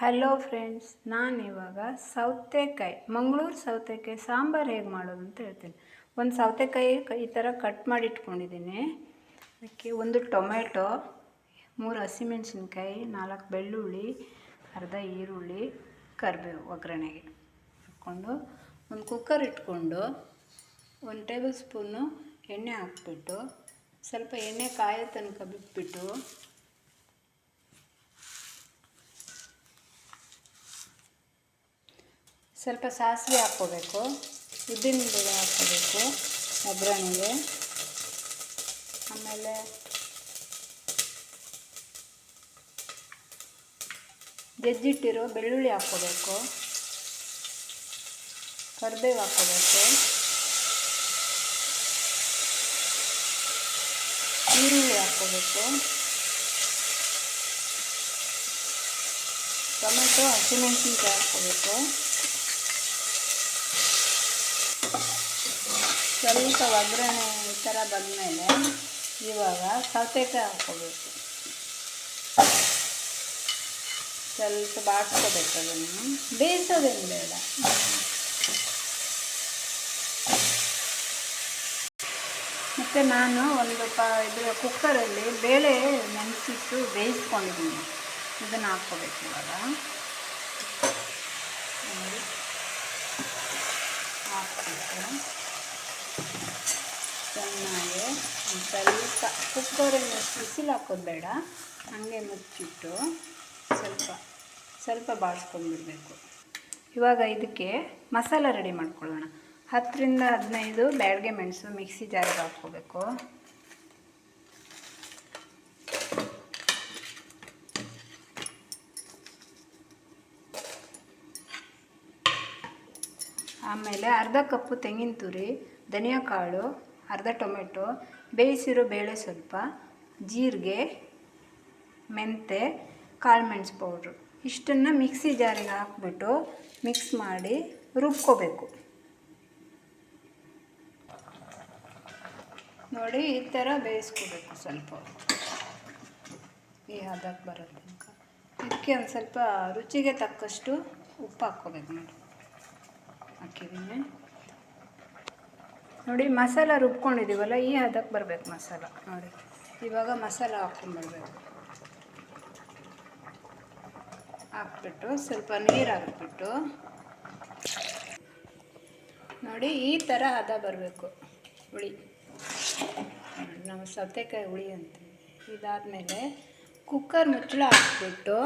Hello friends ನಾನು ಇವಾಗ ಸೌತೆಕಾಯಿ, ಮಂಗಳೂರು ಸೌತೆಕಾಯಿ ಸಾಂಬಾರು ಹೇಗೆ ಮಾಡೋದು ಅಂತ ಹೇಳ್ತೀನಿ. ಒಂದು ಸೌತೆಕಾಯಿ ಈ ಥರ ಕಟ್ ಮಾಡಿ ಇಟ್ಕೊಂಡಿದ್ದೀನಿ. ಅದಕ್ಕೆ ಒಂದು ಟೊಮೆಟೊ ಮೂರು ಹಸಿಮೆಣಸಿನ್ಕಾಯಿ, ನಾಲ್ಕು ಬೆಳ್ಳುಳ್ಳಿ, ಅರ್ಧ ಈರುಳ್ಳಿ, ಕರಿಬೇವು ಒಗ್ಗರಣೆಗೆ ಹಾಕ್ಕೊಂಡು ಒಂದು ಕುಕ್ಕರ್ ಇಟ್ಕೊಂಡು ಒಂದು ಟೇಬಲ್ ಸ್ಪೂನು ಎಣ್ಣೆ ಹಾಕ್ಬಿಟ್ಟು ಸ್ವಲ್ಪ ಎಣ್ಣೆ ಕಾಯೋ ತನಕ ಬಿಟ್ಬಿಟ್ಟು ಸ್ವಲ್ಪ ಸಾಸಿವೆ ಹಾಕ್ಕೋಬೇಕು ಉದ್ದಿನ ಬೇಳೆ ಹಾಕ್ಕೋಬೇಕು ಒಗ್ಗರಣೆಗೆ. ಆಮೇಲೆ ಜಜ್ಜಿಟ್ಟಿರೋ ಬೆಳ್ಳುಳ್ಳಿ ಹಾಕ್ಕೋಬೇಕು, ಕರಿಬೇವು ಹಾಕ್ಕೋಬೇಕು, ಈರುಳ್ಳಿ ಹಾಕ್ಕೋಬೇಕು, ಟೊಮೆಟೊ ಹಸಿಮೆಣಸಿನ್ಕಾಯಿ ಹಾಕ್ಕೋಬೇಕು. ಸ್ವಲ್ಪ ಒಗ್ಗರಣೆ ಈ ಥರ ಬಂದಮೇಲೆ ಇವಾಗ ಸೌತೆಕಾಯಿ ಹಾಕ್ಕೋಬೇಕು. ಸ್ವಲ್ಪ ಬಾಡ್ಸ್ಕೋಬೇಕು ಅದನ್ನು. ಬೇಯಿಸೋದೇನು ಬೇಡ. ಮತ್ತು ನಾನು ಒಂದು ಪ ಇದು ಕುಕ್ಕರಲ್ಲಿ ಬೇಳೆ ನೆನೆಸಿಟ್ಟು ಬೇಯಿಸ್ಕೊಂಡಿದ್ದೀನಿ. ಇದನ್ನು ಹಾಕ್ಕೋಬೇಕು ಇವಾಗ. ನೋಡಿ. ಚೆನ್ನಾಗಿ ಸ್ವಲ್ಪ ಕುಕ್ಕರನ್ನು ಬಿಸಿಲು ಹಾಕೋದು ಬೇಡ. ಹಾಗೆ ಮುಚ್ಚಿಟ್ಟು ಸ್ವಲ್ಪ ಸ್ವಲ್ಪ ಬಾಡಿಸ್ಕೊಂಡ್ಬಿಡ್ಬೇಕು ಇವಾಗ ಇದಕ್ಕೆ ಮಸಾಲ ರೆಡಿ ಮಾಡ್ಕೊಳ್ಳೋಣ. ಹತ್ತರಿಂದ ಹದಿನೈದು ಬ್ಯಾಳ್ಗೆ ಮೆಣಸು ಮಿಕ್ಸಿ ಜಾರಿಗೆ ಹಾಕ್ಕೋಬೇಕು. ಆಮೇಲೆ ಅರ್ಧ ಕಪ್ಪು ತೆಂಗಿನ ತುರಿ, ಧನಿಯಾ ಕಾಳು ಅರ್ಧ ಟೊಮೆಟೊ, ಬೇಯಿಸಿರೋ ಬೇಳೆ ಸ್ವಲ್ಪ, ಜೀರಿಗೆ, ಮೆಂತೆ, ಕಾಳು ಮೆಣಸು ಪೌಡ್ರು. ಇಷ್ಟನ್ನು ಮಿಕ್ಸಿ ಜಾರಿಗೆ ಹಾಕ್ಬಿಟ್ಟು ಮಿಕ್ಸ್ ಮಾಡಿ ರುಬ್ಕೋಬೇಕು. ನೋಡಿ, ಈ ಥರ ಬೇಯಿಸ್ಕೋಬೇಕು ಸ್ವಲ್ಪ. ಈ ಹದಕ್ಕೆ ಬರೋ ತನಕ ಒಂದು ಸ್ವಲ್ಪ ರುಚಿಗೆ ತಕ್ಕಷ್ಟು ಉಪ್ಪು ಹಾಕ್ಕೋಬೇಕು ನೋಡಿ. ಹಾಕಿದ್ದೀನಿ ನೋಡಿ, ಮಸಾಲ ರುಬ್ಕೊಂಡಿದ್ದೀವಲ್ಲ, ಈ ಹದಕ್ಕೆ ಬರಬೇಕು ಮಸಾಲ. ನೋಡಿ, ಇವಾಗ ಮಸಾಲ ಹಾಕ್ಕೊಂಡ್ಬರ್ಬೇಕು ಹಾಕ್ಬಿಟ್ಟು ಸ್ವಲ್ಪ ನೀರು ಹಾಕ್ಬಿಟ್ಟು, ನೋಡಿ, ಈ ಥರ ಹದ ಬರಬೇಕು, ಹುಳಿ. ನಾವು ಸೌತೆಕಾಯಿ ಹುಳಿ ಅಂತ ಇದಾದಮೇಲೆ ಕುಕ್ಕರ್ ಮುಚ್ಚಳ ಹಾಕ್ಬಿಟ್ಟು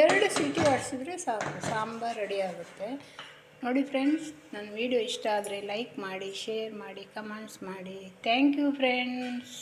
ಎರಡು ಸೀಟಿ ಹೊಡ್ಸಿದ್ರೆ ಸಾಕು, ಸಾಂಬಾರು ರೆಡಿ ಆಗುತ್ತೆ. ನೋಡಿ ಫ್ರೆಂಡ್ಸ್, ನನ್ನ ವಿಡಿಯೋ ಇಷ್ಟ ಆದರೆ ಲೈಕ್ ಮಾಡಿ, ಶೇರ್ ಮಾಡಿ, ಕಮೆಂಟ್ಸ್ ಮಾಡಿ. Thank you friends.